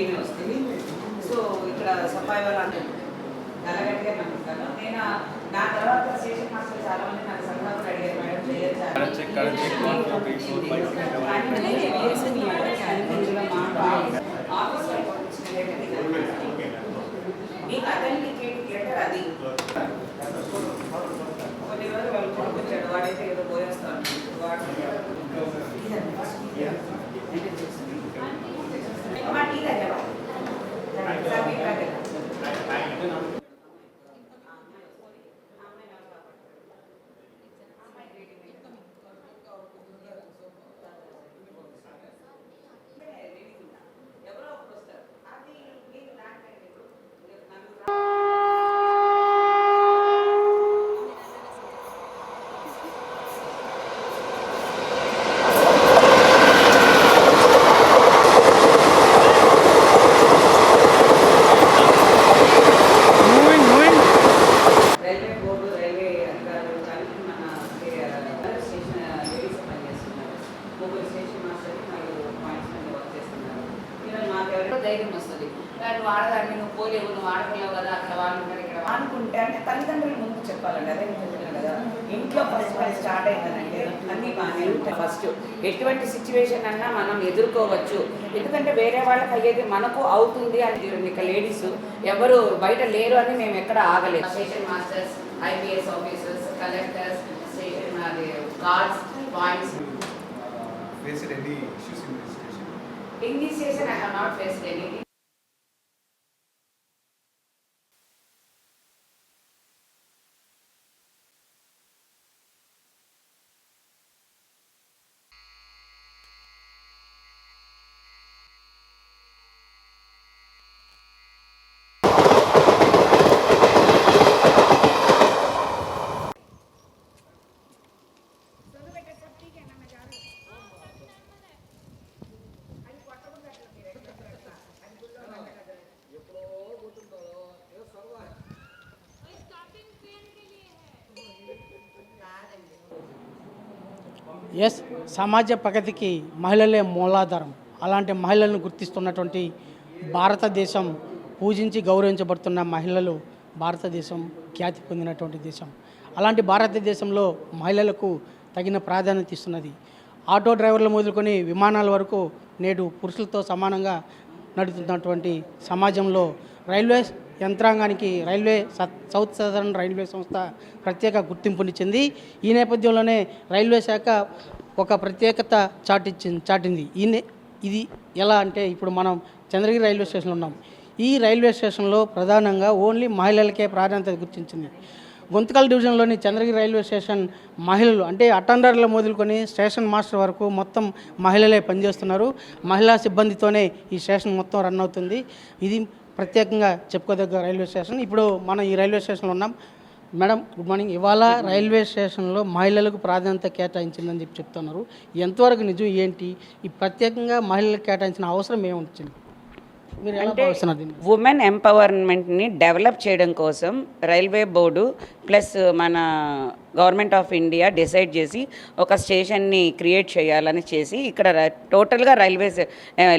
లేడీనే వస్తుంది సో ఇక్కడ సఫాయి వాళ్ళు అంటే నల్లగట్టిగా నమ్ముతాను. నేను నా తర్వాత స్టేషన్ మాస్టర్ చాలా మంది నాకు కూడా అడిగారు మేడం చేయొచ్చా check, correct, check one, two, three, four, five, six, seven, eight. కానీ నేను వేసింది మేడం, ఇందులో మాట ఆఫీస్ వైపు వచ్చిన లెటర్ ఇది. నీకు అథెంటికేట్ లెటర్ అది కొన్ని రోజులు వాళ్ళు కొనుక్కొచ్చాడు వాడైతే ఏదో పోయేస్తాను వాడు మా టీ దగ్గర సార్ మీ దగ్గర ఎవరో ఒకరు వస్తారు అది మీకు దాంట్లో ఇప్పుడు నలుగురు రైల్వే బోర్డు రైల్వే అధికారులు కలిపి మన స్టే- స్టేషన్ లేడీస్ పనిచేస్తున్నారు ముగ్గురు స్టేషన్ మాస్టర్ నలుగురు పాయింట్స్ మీద వర్క్ చేస్తున్నారు ఇలా నాకు ఎవరో ధైర్యం వస్తుంది కానీ వాడదాన్ని నువ్వు పోలేవు నువ్వు ఆడపిల్లవు కదా అక్కడ వాళ్ళు ఉన్నారు ఇక్కడ అనుకుంటే అంటే చెప్తున్నాను కదా ఇంట్లో ఫస్ట్ పని స్టార్ట్ అయిందనంటే అన్నీ బాగానే ఉంటాయి ఫస్ట్ ఎటువంటి సిచ్యువేషన్ అన్నా మనం ఎదుర్కోవచ్చు. ఎందుకంటే వేరే వాళ్ళకి అయ్యేది మనకు అవుతుంది అని ఇక లేడీస్ ఎవరు బయట లేరు అని మేము ఎక్కడ ఆగలేదు station masters IPS officers collectors station guards points? In this station I have not faced anything yes సమాజ ప్రగతికి మహిళలే మూలాధారం. అలాంటి మహిళలను గుర్తిస్తున్నటువంటి భారతదేశం పూజించి గౌరవించబడుతున్న మహిళలు భారతదేశం ఖ్యాతి పొందినటువంటి దేశం. అలాంటి భారతదేశంలో మహిళలకు తగిన ప్రాధాన్యత ఇస్తున్నది. ఆటో డ్రైవర్లు మొదలుకొని విమానాల వరకు నేడు పురుషులతో సమానంగా నడుతున్నటువంటి సమాజంలో రైల్వే యంత్రాంగానికి రైల్వే సత్- సౌత్ సదరన్ రైల్వే సంస్థ ప్రత్యేక గుర్తింపునిచ్చింది ఈ నేపథ్యంలోనే రైల్వే శాఖ ఒక ప్రత్యేకత చాటిచ్చింది చాటింది. ఈ ఇది ఎలా అంటే ఇప్పుడు మనం చంద్రగిరి రైల్వే స్టేషన్లో ఉన్నాం. ఈ రైల్వే స్టేషన్లో ప్రధానంగా ఓన్లీ మహిళలకే ప్రాధాన్యత గుర్తించింది. గుంతకల్ డివిజన్లోని చంద్రగిరి రైల్వే స్టేషన్ మహిళలు అంటే అటెండర్ల మొదలుకొని స్టేషన్ మాస్టర్ వరకు మొత్తం మహిళలే పనిచేస్తున్నారు. మహిళా సిబ్బందితోనే ఈ స్టేషన్ మొత్తం రన్ అవుతుంది. ఇది ప్రత్యేకంగా చెప్పుకోదగ్గ రైల్వే స్టేషన్. ఇప్పుడు మనం ఈ రైల్వే స్టేషన్లో ఉన్నాం. Madam good morning. ఇవాళ రైల్వే స్టేషన్లో మహిళలకు ప్రాధాన్యత కేటాయించిందని చెప్పి చెప్తున్నారు. ఎంతవరకు నిజం ఏంటి? ఈ ప్రత్యేకంగా మహిళలకు కేటాయించిన అవసరం ఏముంటుంది దీన్ని? ఉమెన్ ఎంపవర్మెంట్ని డెవలప్ చేయడం కోసం రైల్వే బోర్డు ప్లస్ మన గవర్నమెంట్ ఆఫ్ ఇండియా డిసైడ్ చేసి ఒక స్టేషన్ని క్రియేట్ చేయాలని చేసి ఇక్కడ టోటల్గా రైల్వేస్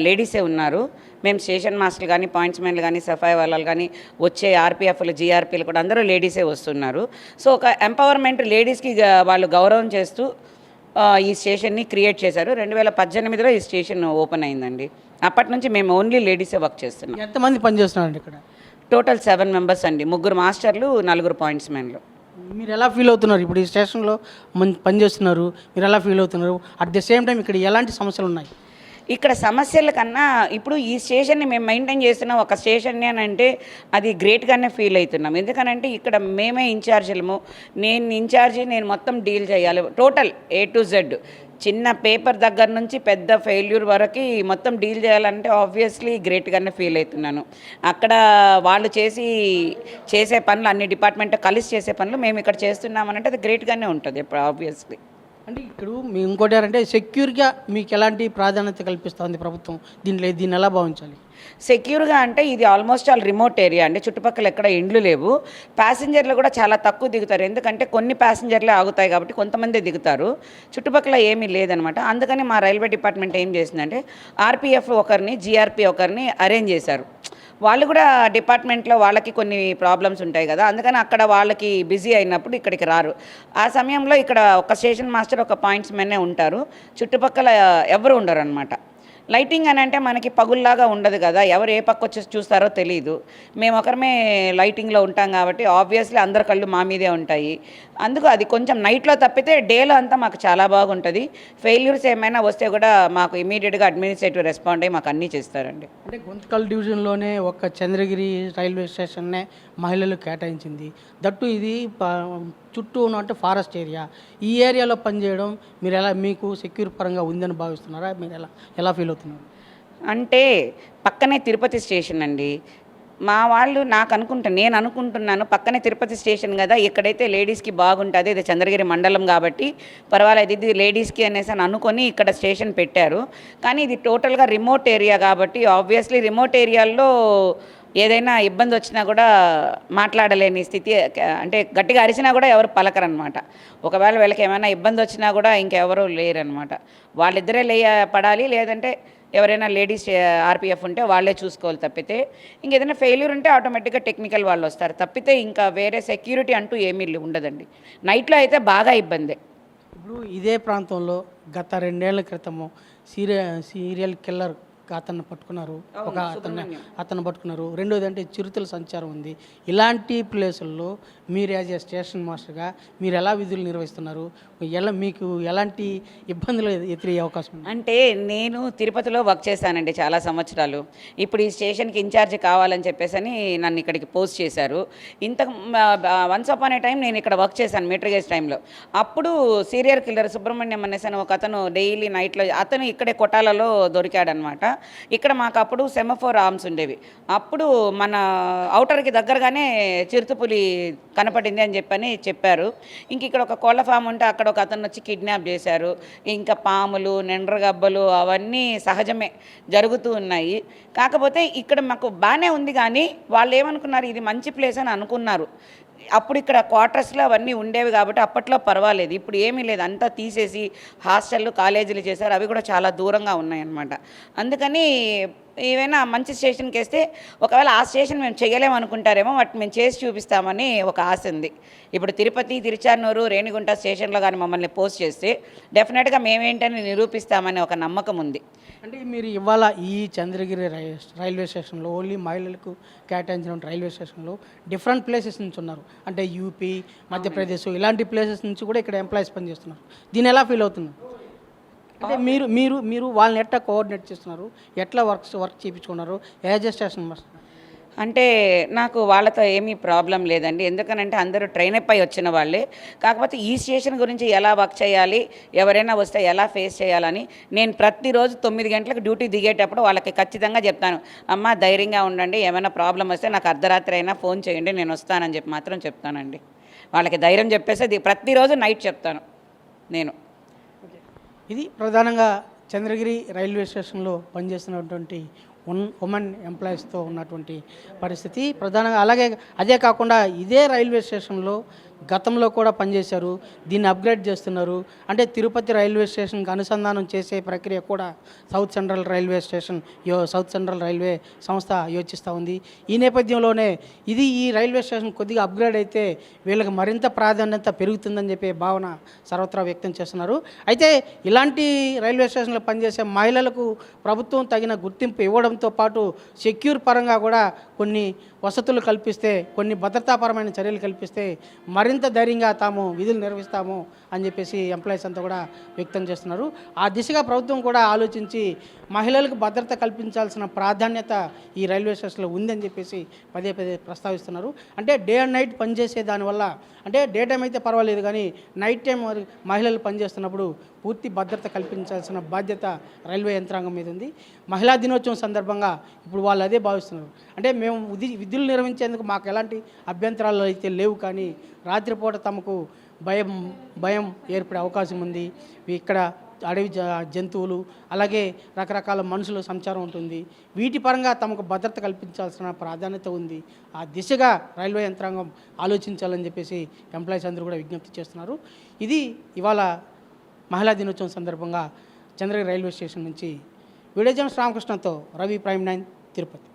లేడీసే ఉన్నారు. మేము స్టేషన్ మాస్టర్లు కానీ పాయింట్స్ మెన్లు కానీ సఫాయి వాళ్ళు కానీ వచ్చే ఆర్పిఎఫ్లు జీఆర్పీలు కూడా అందరూ లేడీసే వస్తున్నారు. సో ఒక ఎంపవర్మెంట్ లేడీస్కి వాళ్ళు గౌరవం చేస్తూ ఈ స్టేషన్ని క్రియేట్ చేశారు. రెండు వేల పద్దెనిమిదిలో ఈ స్టేషన్ ఓపెన్ అయిందండి. అప్పటి నుంచి మేము ఓన్లీ లేడీసే వర్క్ చేస్తున్నాం. ఎంతమంది పనిచేస్తున్నారండి ఇక్కడ? టోటల్ సెవెన్ మెంబర్స్ అండి. ముగ్గురు మాస్టర్లు నలుగురు పాయింట్స్ మెన్లు. మీరు ఎలా ఫీల్ అవుతున్నారు? ఇప్పుడు ఈ స్టేషన్లో మంచి పనిచేస్తున్నారు. మీరు ఎలా ఫీల్ అవుతున్నారు? అట్ ద సేమ్ టైం ఇక్కడ ఎలాంటి సమస్యలు ఉన్నాయి ఇక్కడ సమస్యల కన్నా ఇప్పుడు ఈ స్టేషన్ని మేము మెయింటైన్ చేస్తున్న ఒక స్టేషన్ని అని అంటే అది గ్రేట్గానే ఫీల్ అవుతున్నాం. ఎందుకనంటే ఇక్కడ మేమే ఇన్ఛార్జీలము. నేను ఇన్ఛార్జి నేను మొత్తం డీల్ చేయాలి. టోటల్ ఏ టు జెడ్ చిన్న పేపర్ దగ్గర నుంచి పెద్ద ఫెయిల్యూర్ వరకు మొత్తం డీల్ చేయాలంటే ఆబ్వియస్లీ గ్రేట్గానే ఫీల్ అవుతున్నాను. అక్కడ వాళ్ళు చేసి చేసే పనులు అన్ని డిపార్ట్మెంట్ కలిసి చేసే పనులు మేము ఇక్కడ చేస్తున్నామనంటే అది గ్రేట్గానే ఉంటుంది ఇప్పుడు ఆబ్వియస్లీ అంటే ఇప్పుడు మీ ఇంకోటి ఏంటంటే సెక్యూర్గా మీకు ఎలాంటి ప్రాధాన్యత కల్పిస్తుంది ప్రభుత్వం? దీంట్లో దీన్ని ఎలా భావించాలి? సెక్యూర్గా అంటే ఇది ఆల్మోస్ట్ ఆల్ రిమోట్ ఏరియా అండి. చుట్టుపక్కల ఎక్కడ ఇండ్లు లేవు. ప్యాసింజర్లు కూడా చాలా తక్కువ దిగుతారు. ఎందుకంటే కొన్ని ప్యాసింజర్లే ఆగుతాయి కాబట్టి కొంతమంది దిగుతారు. చుట్టుపక్కల ఏమీ లేదనమాట. అందుకని మా రైల్వే డిపార్ట్మెంట్ ఏం చేసిందంటే ఆర్పిఎఫ్ ఒకరిని జీఆర్పి ఒకరిని అరేంజ్ చేశారు. వాళ్ళు కూడా డిపార్ట్మెంట్లో వాళ్ళకి కొన్ని ప్రాబ్లమ్స్ ఉంటాయి కదా అందుకని అక్కడ వాళ్ళకి బిజీ అయినప్పుడు ఇక్కడికి రారు. ఆ సమయంలో ఇక్కడ ఒక స్టేషన్ మాస్టర్ ఒక పాయింట్స్ మెన్నే ఉంటారు. చుట్టుపక్కల ఎవరు ఉండరు అనమాట లైటింగ్ అని అంటే మనకి పగుల్లాగా ఉండదు కదా. ఎవరు ఏ పక్క వచ్చి చూస్తారో తెలియదు మేము ఒకరమే లైటింగ్లో ఉంటాం కాబట్టి ఆబ్వియస్లీ అందరి కళ్ళు మా మీదే ఉంటాయి. అందుకు అది కొంచెం నైట్లో తప్పితే డేలో అంతా మాకు చాలా బాగుంటుంది. ఫెయిల్యూర్స్ ఏమైనా వస్తే కూడా మాకు ఇమీడియట్గా అడ్మినిస్ట్రేటివ్ రెస్పాండ్ అయ్యి మాకు అన్నీ చేస్తారండి. అంటే గుంతకల్ డివిజన్లోనే ఒక చంద్రగిరి రైల్వే స్టేషన్నే మహిళలు కేటాయించింది. దట్టు ఇది చుట్టూ ఉన్నట్టు ఫారెస్ట్ ఏరియా. ఈ ఏరియాలో పనిచేయడం మీరు ఎలా మీకు సెక్యూర్ పరంగా ఉందని భావిస్తున్నారా? మీరు ఎలా ఎలా ఫీల్ అవుతున్నారు? అంటే పక్కనే తిరుపతి స్టేషన్ అండి. మా వాళ్ళు నాకు అనుకుంటా నేను అనుకుంటున్నాను పక్కనే తిరుపతి స్టేషన్ కదా ఇక్కడైతే లేడీస్కి బాగుంటుంది ఇది చంద్రగిరి మండలం కాబట్టి పర్వాలేదు ఇది లేడీస్కి అనేసి అని అనుకొని ఇక్కడ స్టేషన్ పెట్టారు. కానీ ఇది టోటల్గా రిమోట్ ఏరియా కాబట్టి ఆబ్వియస్లీ రిమోట్ ఏరియాల్లో ఏదైనా ఇబ్బంది వచ్చినా కూడా మాట్లాడలేని స్థితి అంటే గట్టిగా అరిచినా కూడా ఎవరు పలకరనమాట. ఒకవేళ వీళ్ళకి ఏమైనా ఇబ్బంది వచ్చినా కూడా ఇంకెవరూ లేరనమాట. వాళ్ళిద్దరే లేయ పడాలి లేదంటే ఎవరైనా లేడీస్ ఆర్పిఎఫ్ ఉంటే వాళ్ళే చూసుకోవాలి తప్పితే. ఇంకేదైనా ఫెయిల్యూర్ ఉంటే ఆటోమేటిక్గా టెక్నికల్ వాళ్ళు వస్తారు. తప్పితే ఇంకా వేరే సెక్యూరిటీ అంటూ ఏమీ ఉండదండి. నైట్లో అయితే బాగా ఇబ్బందే. ఇప్పుడు ఇదే ప్రాంతంలో గత రెండేళ్ళ క్రితము సీరియల్ సీరియల్ కిల్లర్ అతన్ని పట్టుకున్నారు. ఒక అతన్ని అతను పట్టుకున్నారు. రెండోది అంటే చిరుతల సంచారం ఉంది. ఇలాంటి ప్లేసుల్లో మీరు యాజ్ ఏ స్టేషన్ మాస్టర్గా మీరు ఎలా విధులు నిర్వహిస్తున్నారు? ఎలా మీకు ఎలాంటి ఇబ్బందులు ఎదురయ్యే అవకాశం అంటే నేను తిరుపతిలో వర్క్ చేశానండి చాలా సంవత్సరాలు. ఇప్పుడు ఈ స్టేషన్కి ఇన్ఛార్జ్ కావాలని చెప్పేసి అని నన్ను ఇక్కడికి పోస్ట్ చేశారు. ఇంత వన్స్ అపాన్ ఏ టైం నేను ఇక్కడ వర్క్ చేశాను మీటర్ గేజ్ టైంలో. అప్పుడు సీరియల్ కిల్లర్ సుబ్రహ్మణ్యం అనేసి అని ఒక అతను డైలీ నైట్లో అతను ఇక్కడే కొటాలలో దొరికాడనమాట. ఇక్కడ మాకు అప్పుడు సెమఫోర్ ఆర్మ్స్ ఉండేవి. అప్పుడు మన అవుటర్కి దగ్గరగానే చిరుతపులి కనపడింది అని చెప్పని చెప్పారు. ఇంక ఇక్కడ ఒక కోళ్ళ ఫామ్ ఉంటే అక్కడ ఒక అతను వచ్చి కిడ్నాప్ చేశారు. ఇంకా పాములు నెండ్రగబ్బలు అవన్నీ సహజమే జరుగుతూ ఉన్నాయి. కాకపోతే ఇక్కడ మాకు బాగానే ఉంది కానీ వాళ్ళు ఏమనుకున్నారు ఇది మంచి ప్లేస్ అని అనుకున్నారు. అప్పుడు ఇక్కడ క్వార్టర్స్లో అవన్నీ ఉండేవి కాబట్టి అప్పట్లో పర్వాలేదు. ఇప్పుడు ఏమీ లేదు. అంతా తీసేసి హాస్టళ్ళు కాలేజీలు చేశారు. అవి కూడా చాలా దూరంగా ఉన్నాయన్నమాట. అందుకని ఏవైనా మంచి స్టేషన్కి వేస్తే ఒకవేళ ఆ స్టేషన్ మేము చేయలేము అనుకుంటారేమో వాటి మేము చేసి చూపిస్తామని ఒక ఆశ ఉంది. ఇప్పుడు తిరుపతి తిరుచానూరు రేణిగుంట స్టేషన్లో కానీ మమ్మల్ని పోస్ట్ చేస్తే డెఫినెట్గా మేమేంటని నిరూపిస్తామని ఒక నమ్మకం ఉంది. అంటే మీరు ఇవాళ ఈ చంద్రగిరి రైల్వే స్టేషన్లో ఓన్లీ మహిళలకు కేటాయించిన రైల్వే స్టేషన్లో డిఫరెంట్ ప్లేసెస్ నుంచి ఉన్నారు అంటే యూపీ మధ్యప్రదేశ్ ఇలాంటి ప్లేసెస్ నుంచి కూడా ఇక్కడ ఎంప్లాయీస్ పనిచేస్తున్నారు దీని ఎలా ఫీల్ అవుతున్నారు అంటే మీరు మీరు మీరు వాళ్ళని ఎట్లా కోఆర్డినేట్ చేస్తున్నారు ఎట్లా వర్క్స్ వర్క్ చేయించుకున్నారు యాజ్ ఏ స్టేషన్ మాస్టర్ అంటే నాకు వాళ్ళతో ఏమీ ప్రాబ్లం లేదండి. ఎందుకనంటే అందరూ ట్రైన్ అప్ అయి వచ్చిన వాళ్ళే. కాకపోతే ఈ స్టేషన్ గురించి ఎలా వర్క్ చేయాలి ఎవరైనా వస్తే ఎలా ఫేస్ చేయాలని నేను ప్రతిరోజు తొమ్మిది గంటలకు డ్యూటీ దిగేటప్పుడు వాళ్ళకి ఖచ్చితంగా చెప్తాను. అమ్మ ధైర్యంగా ఉండండి. ఏమైనా ప్రాబ్లం వస్తే నాకు అర్ధరాత్రి అయినా ఫోన్ చేయండి. నేను వస్తానని చెప్పి మాత్రం చెప్తానండి. వాళ్ళకి ధైర్యం చెప్పేసి అది ప్రతిరోజు నైట్ చెప్తాను నేను. ఇది ప్రధానంగా చంద్రగిరి రైల్వే స్టేషన్లో పనిచేస్తున్నటువంటి ఉన్ ఉమెన్ ఎంప్లాయీస్తో ఉన్నటువంటి పరిస్థితి. ప్రధానంగా అలాగే అదే కాకుండా ఇదే రైల్వే స్టేషన్లో గతంలో కూడా పనిచేశారు దీన్ని అప్గ్రేడ్ చేస్తున్నారు. అంటే తిరుపతి రైల్వే స్టేషన్కి అనుసంధానం చేసే ప్రక్రియ కూడా సౌత్ సెంట్రల్ రైల్వే స్టేషన్ యో సౌత్ సెంట్రల్ రైల్వే సంస్థ యోచిస్తూ ఉంది. ఈ నేపథ్యంలోనే ఇది ఈ రైల్వే స్టేషన్ కొద్దిగా అప్గ్రేడ్ అయితే వీళ్ళకి మరింత ప్రాధాన్యత పెరుగుతుందని చెప్పే భావన సర్వత్రా వ్యక్తం చేస్తున్నారు. అయితే ఇలాంటి రైల్వే స్టేషన్లో పనిచేసే మహిళలకు ప్రభుత్వం తగిన గుర్తింపు ఇవ్వడంతో పాటు సెక్యూర్ పరంగా కూడా కొన్ని వసతులు కల్పిస్తే కొన్ని భద్రతాపరమైన చర్యలు కల్పిస్తే మరింత ధైర్యంగా తాము విధులు నిర్వహిస్తాము అని చెప్పేసి ఎంప్లాయీస్ అంతా కూడా వ్యక్తం చేస్తున్నారు. ఆ దిశగా ప్రభుత్వం కూడా ఆలోచించి మహిళలకు భద్రత కల్పించాల్సిన ప్రాధాన్యత ఈ రైల్వే స్టేషన్లో ఉందని చెప్పేసి పదే పదే ప్రస్తావిస్తున్నారు. అంటే డే అండ్ నైట్ పనిచేసే దానివల్ల అంటే డే టైం అయితే పర్వాలేదు కానీ నైట్ టైం మహిళలు పనిచేస్తున్నప్పుడు పూర్తి భద్రత కల్పించాల్సిన బాధ్యత రైల్వే యంత్రాంగం మీద ఉంది. మహిళా దినోత్సవం సందర్భంగా ఇప్పుడు వాళ్ళు అదే భావిస్తున్నారు. అంటే మేము విధి విధులు నిర్వహించేందుకు మాకు ఎలాంటి అభ్యంతరాలు అయితే లేవు కానీ రాత్రిపూట తమకు భయం భయం ఏర్పడే అవకాశం ఉంది. ఇక్కడ అడవి జ- జంతువులు అలాగే రకరకాల మనుషుల సంచారం ఉంటుంది. వీటి పరంగా తమకు భద్రత కల్పించాల్సిన ప్రాధాన్యత ఉంది. ఆ దిశగా రైల్వే యంత్రాంగం ఆలోచించాలని చెప్పేసి ఎంప్లాయీస్ అందరూ కూడా విజ్ఞప్తి చేస్తున్నారు. ఇది ఇవాళ మహిళా దినోత్సవం సందర్భంగా చంద్రగిరి రైల్వే స్టేషన్ నుంచి వీడియో జర్నలిస్ట్ రామకృష్ణతో రవి ప్రైమ్ నైన్ తిరుపతి.